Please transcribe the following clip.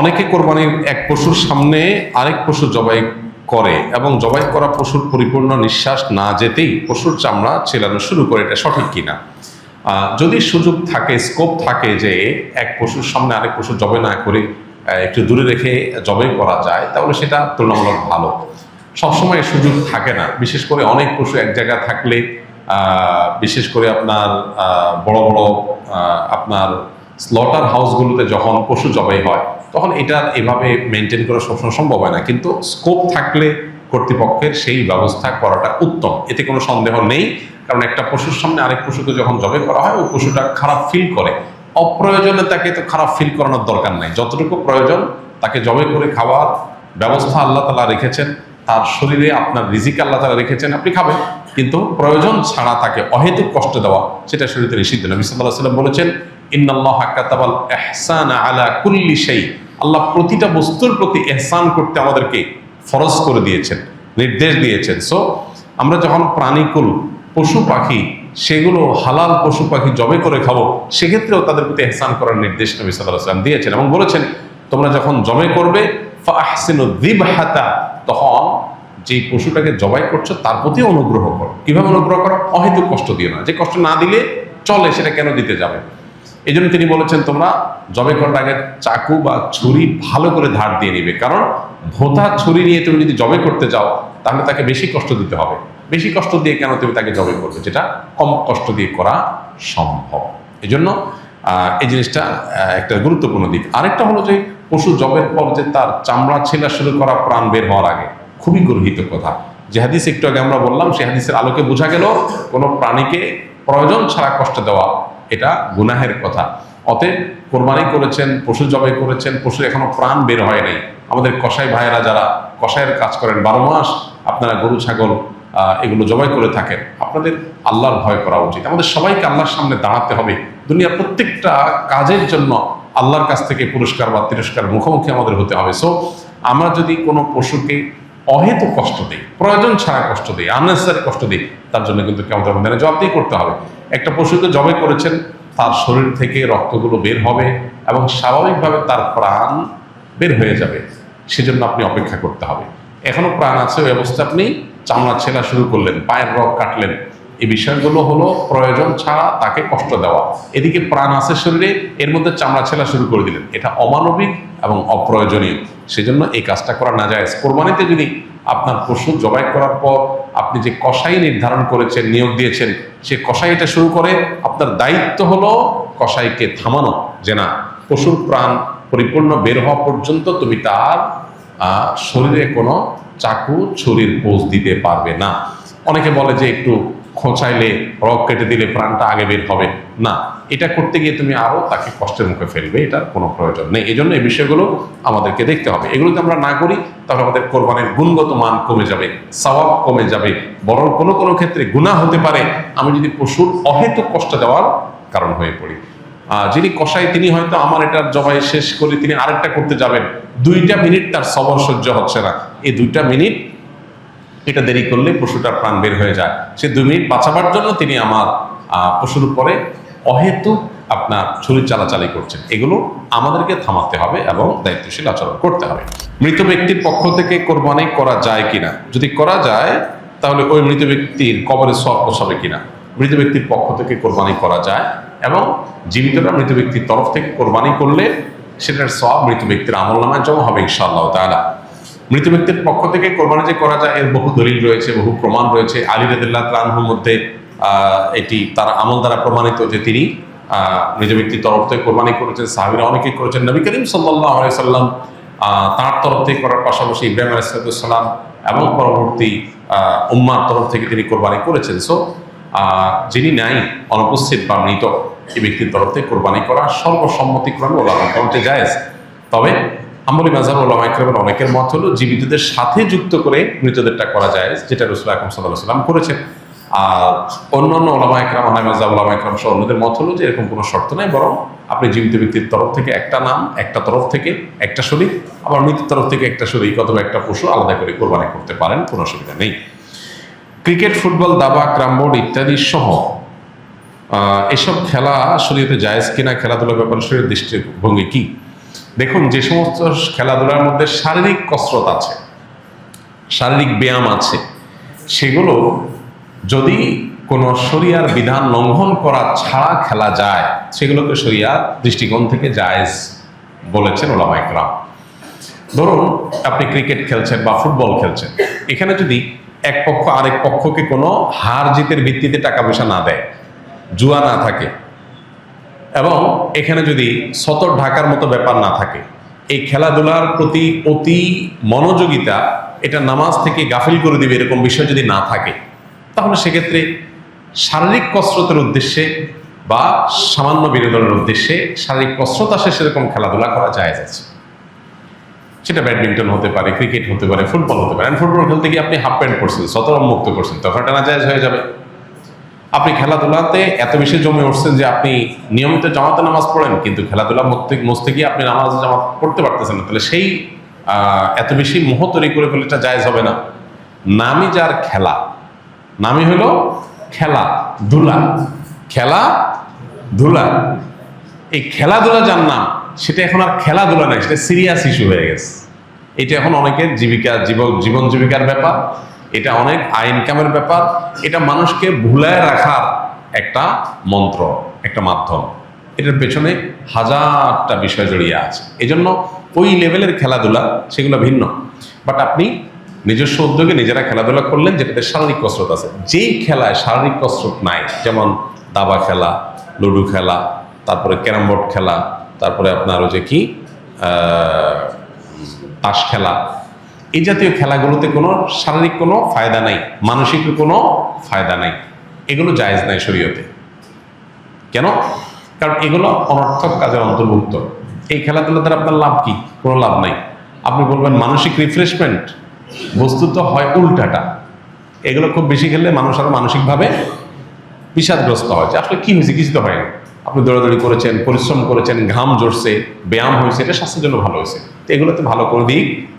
অনেকে কোরবানির এক পশুর সামনে আরেক পশু জবাই করে এবং জবাই করা পশুর পরিপূর্ণ নিঃশ্বাস না যেতেই পশুর চামড়া ছেলানো শুরু করে, এটা সঠিক কিনা? যদি সুযোগ থাকে স্কোপ থাকে যে এক পশুর সামনে আরেক পশু জবাই না করে একটু দূরে রেখে জবাই করা যায়, তাহলে সেটা তুলনামূলক ভালো। সবসময় সুযোগ থাকে না। বিশেষ করে অনেক পশু এক জায়গায় থাকলে বিশেষ করে আপনার বড় বড় আপনার স্লটার হাউসগুলোতে যখন পশু জবাই হয়, তখন এটা এভাবে মেনটেন করা সবসময় সম্ভব হয় না। কিন্তু স্কোপ থাকলে কর্তৃপক্ষের সেই ব্যবস্থা করাটা উত্তম। এতে কোনো সন্দেহ নেই, কারণ একটা পশুর সামনে আরেক পশুকে যখন জবাই করা হয় ওই পশুটা খারাপ ফিল করে। অপ্রয়োজনে তাকে তো খারাপ ফিল করানোর দরকার নাই। যতটুকু প্রয়োজন, তাকে জবাই করে খাওয়ার ব্যবস্থা আল্লাহ তালা রেখেছেন। তার শরীরে আপনার রিজিক আল্লাহ তালা রেখেছেন, আপনি খাবেন। কিন্তু প্রয়োজন ছাড়া তাকে অহেতুক কষ্ট দেওয়া, সেটা শরীরে নিষিদ্ধ। নবী সাল্লাহ সাল্লাম বলেছেন, ইন্নাল্লাহ কাতাবাল এহসান আলা কুল্লি সেই আল্লাহ প্রতিটা বস্তুর প্রতি এহসান করতে আমাদেরকে ফরজ করে দিয়েছেন, নির্দেশ দিয়েছেন। সো আমরা যখন প্রাণীকুল, পশু পাখি, সেগুলো হালাল পশু পাখি জবে করে খাব, সেক্ষেত্রেও তাদের প্রতি এহসান করার নির্দেশ নবী সাল্লাহ সাল্লাম দিয়েছেন এবং বলেছেন, তোমরা যখন জবে করবে তখন যে পশুটাকে জবাই করছ, তার প্রতি অনুগ্রহ করো। কীভাবে অনুগ্রহ করো? অহেতুক কষ্ট দিও না। যে কষ্ট না দিলে চলে, সেটা কেন দিতে যাবে? এই জন্য তিনি বলেছেন, তোমরা জবাই করার আগে চাকু বা ছুরি ভালো করে ধার দিয়ে নিবে। কারণ ভোতা, ছুরি নিয়ে তুমি যদি জবাই করতে যাও, তাহলে তাকে বেশি কষ্ট দিতে হবে। বেশি কষ্ট দিয়ে কেন তুমি তাকে জবাই করবে? যেটা কম কষ্ট দিয়ে করা সম্ভব। এই জন্য এই জিনিসটা একটা গুরুত্বপূর্ণ দিক। আরেকটা হলো যে, পশু জবের পর যে তার চামড়া ছেলা শুরু করা প্রাণ বের হওয়ার আগে খুবই গর্হিত কথা। যে হাদিস একটু আগে আমরা বললাম, সেই হাদিসের আলোকে বোঝা গেল, কোনো প্রাণীকে প্রয়োজন ছাড়া কষ্ট দেওয়া এটা গুনাহের কথা। অতএব কোরবানি করেছেন, পশু জবাই করেছেন পশু এখনও প্রাণ বের হয় নাই। আমাদের কসাই ভাইয়েরা যারা কসাইয়ের কাজ করেন, বারো মাস আপনারা গরু, ছাগল এগুলো জবাই করে থাকেন, আপনাদের আল্লাহর ভয় করা উচিত। আমাদের সবাইকে আল্লাহর সামনে দাঁড়াতে হবে। দুনিয়ার প্রত্যেকটা কাজের জন্য আল্লাহর কাছ থেকে পুরস্কার বা তিরস্কার মুখোমুখি আমাদের হতে হবে। সো আমরা যদি কোনো পশুকে অহেতু কষ্ট দেয় প্রয়োজন ছাড়া কষ্ট দেয় আননেসারি কষ্ট দিই, তার জন্য কিন্তু কেমন মানে জবাবদেহি করতে হবে। একটা পশুকে জবে করেছেন, তার শরীর থেকে রক্তগুলো বের হবে এবং স্বাভাবিকভাবে তার প্রাণ বের হয়ে যাবে, সেজন্য আপনি অপেক্ষা করতে হবে। এখনও প্রাণ আছে, ওই অবস্থা আপনি চামড়া ছেলা শুরু করলেন, পায়ের রক কাটলেন এই বিষয়গুলো হলো প্রয়োজন ছাড়া তাকে কষ্ট দেওয়া। এদিকে প্রাণ আছে শরীরে, এর মধ্যে চামড়া ছেলা শুরু করে দিলেন। এটা অমানবিক এবং অপ্রয়োজনীয়। সেজন্য এই কাজটা করা না যায় কোরবানিতে যদি আপনার পশু জবাই করার পর আপনি যে কষাই নির্ধারণ করেছেন, নিয়োগ দিয়েছেন, সে কষাই এটা শুরু করে আপনার দায়িত্ব হলো কষাইকে থামানো যে না, পশুর প্রাণ পরিপূর্ণ বের হওয়া পর্যন্ত তুমি তার শরীরে কোনো চাকু ছুরির পোজ দিতে পারবে না। অনেকে বলে যে একটু খোঁচাইলে, রক কেটে দিলে প্রাণটা আগে বের হবে। না, এটা করতে গিয়ে তুমি আরও তাকে কষ্টের মুখে ফেলবে, এটার কোনো প্রয়োজন নেই। এই জন্য এই বিষয়গুলো আমাদেরকে দেখতে হবে। এগুলো যদি আমরা না করি, তাহলে আমাদের কোরবানির গুণগত মান কমে যাবে, সওয়াব কমে যাবে, বরং কোনো কোনো ক্ষেত্রে গুণা হতে পারে। আমি যদি পশুর অহেতুক কষ্ট দেওয়ার কারণ হয়ে পড়ি। যিনি কষাই তিনি হয়তো আমার এটা জবাই শেষ করে তিনি আরেকটা করতে যাবেন। দুইটা মিনিট তার সবর সহ্য হচ্ছে না। এই দুইটা মিনিট এটা দেরি করলে পশুটার প্রাণ বের হয়ে যায়। সে দুই মিনিট বাঁচাবার জন্য তিনি আমার পশুর উপরে অহেতুক আপনার ছুরি চালাচালি করছেন। এগুলো আমাদেরকে থামাতে হবে এবং দায়িত্বশীল আচরণ করতে হবে। মৃত ব্যক্তির পক্ষ থেকে কোরবানি করা যায় কিনা? যদি করা যায়, তাহলে ওই মৃত ব্যক্তির কবরে সব পোষাবে কিনা? মৃত ব্যক্তির পক্ষ থেকে কোরবানি করা যায় এবং জীবিতরা মৃত ব্যক্তির তরফ থেকে কোরবানি করলে সেটার সব মৃত ব্যক্তির আমল নামায় জমা হবে ইনশাআল্লাহ তাআলা। মৃত ব্যক্তির পক্ষ থেকে কোরবানি যে করা যায়, এর বহু দলিল রয়েছে, বহু প্রমাণ রয়েছে। আলী রদুল্লাহ তালাহুর মধ্যে এটি তার আমল দ্বারা প্রমাণিত যে তিনি মৃত ব্যক্তির তরফ থেকে কোরবানি করেছেন। সাহাবিরা অনেকেই করেছেন। নবী করিম আলাইসাল্লাম তার তরফ থেকে করার পাশাপাশি ইব্রাহিম আলাইসালাম এবং পরবর্তী উম্মার তরফ থেকে তিনি কোরবানি করেছেন। সো যিনি নাই, অনুপস্থিত বা মৃত এই ব্যক্তির তরফ থেকে কোরবানি করা সর্বসম্মতিক্রমে কাউন্টে জায়েজ। তবে আমলি মাজার ওলামা ইকরামের অনেকের মত হলো জীবিতদের সাথে যুক্ত করে মৃতদেরটা করা যায়, যেটা রসুল আকরম সাল্লাহ সাল্লাম করেছেন। আর অন্য অন্য ওলামা একরাম আনাই মাজা ওলামা একরাম সহ অন্যদের মত হলো যে এরকম কোনো শর্ত নাই, বরং আপনি জীবিত ব্যক্তির তরফ থেকে একটা নাম, একটা তরফ থেকে একটা শরীর আবার মৃতের তরফ থেকে একটা শরীর অথবা একটা পশু আলাদা করে কোরবানি করতে পারেন, কোনো অসুবিধা নেই। ক্রিকেট, ফুটবল, দাবা ক্রামবোর্ড ইত্যাদি সহ এসব খেলা শরীয়তে জায়েজ কিনা, খেলাধুলার ব্যাপারে শরীরের দৃষ্টিভঙ্গি কি? দেখুন, যে সমস্ত খেলাধুলার মধ্যে শারীরিক কসরত আছে, শারীরিক ব্যায়াম আছে, সেগুলো যদি কোনো শরিয়ার বিধান লঙ্ঘন করা ছাড়া খেলা যায়, সেগুলোকে শরিয়ার দৃষ্টিকোণ থেকে জায়েজ বলেছেন ওলামা একরাম ধরুন, আপনি ক্রিকেট খেলছেন বা ফুটবল খেলছেন, এখানে যদি এক পক্ষ আরেক পক্ষকে কোনো হার জিতের ভিত্তিতে টাকা পয়সা না দেয়, জুয়া না থাকে এবং এখানে যদি সতর ঢাকার মতো ব্যাপার না থাকে, এই খেলাধুলার প্রতি অতি মনোযোগিতা, এটা নামাজ থেকে গাফিল করে দিবে এরকম বিষয় যদি না থাকে, তাহলে সেক্ষেত্রে শারীরিক কসরতের উদ্দেশ্যে বা সামান্য বিনোদনের উদ্দেশ্যে শারীরিক কসরত আসে সেরকম খেলাধুলা করা যায় আছে। সেটা ব্যাডমিন্টন হতে পারে, ক্রিকেট হতে পারে, ফুটবল হতে পারে। ফুটবল খেলতে গিয়ে আপনি হাফ প্যান্ট করছেন সতরম মুক্ত করছেন, তখন এটা না জায়জ হয়ে যাবে। আপনি খেলাধুলাতে এত বেশি জমে উঠছেন যে আপনি নিয়মিত জামাতে নামাজ পড়েন, কিন্তু খেলাধুলা মস্তে গিয়ে আপনি নামাজ জামাত পড়তে পারতেছেন না। তাহলে সেই এত বেশি মোহ তৈরি করে ফেলে এটা জায়জ হবে না। নামই যার খেলা। নামই হলো খেলা, ধুলা। খেলা, ধুলা। এই খেলাধুলা যার নাম, সেটা এখন আর খেলাধুলা নয় সেটা সিরিয়াস ইস্যু হয়ে গেছে। এটা এখন অনেকের জীবিকা জীবন জীবিকার ব্যাপার। এটা অনেক আইন কামের ব্যাপার। এটা মানুষকে ভুলায় রাখার একটা মন্ত্র, একটা মাধ্যম। এটার পেছনে হাজারটা বিষয় জড়িয়ে আছে। এজন্য ওই লেভেলের খেলাধুলা সেগুলো ভিন্ন। বাট আপনি নিজস্ব উদ্যোগে নিজেরা খেলাধুলা করলেন যেটাতে শারীরিক কসরত আছে। যেই খেলায় শারীরিক কসরত নাই, যেমন দাবা খেলা, লুডো খেলা, তারপরে ক্যারাম বোর্ড খেলা, তারপরে আপনার ওই যে কি তাস খেলা এই জাতীয় খেলাগুলোতে কোনো শারীরিক কোনো ফায়দা নাই, মানসিক কোনো ফায়দা নাই। এগুলো জায়েজ নাই শরীয়তে। কেন? কারণ এগুলো অনর্থক কাজের অন্তর্ভুক্ত। এই খেলাধুলা দ্বারা আপনার লাভ কি? কোনো লাভ নাই। আপনি বলবেন, মানসিক রিফ্রেশমেন্ট বস্তুত হয় উল্টাটা। এগুলো খুব বেশি খেললে মানুষ আরও মানসিকভাবে বিষাদগ্রস্ত হয়। যে আসলে কি হয়েছে? কিছু তো হয়নি। আপনি দৌড়াদৌড়ি করেছেন, পরিশ্রম করেছেন, ঘাম জড়ছে ব্যায়াম হয়েছে, এটা স্বাস্থ্যের জন্য ভালো হয়েছে। তো এগুলোতে ভালো করে দিক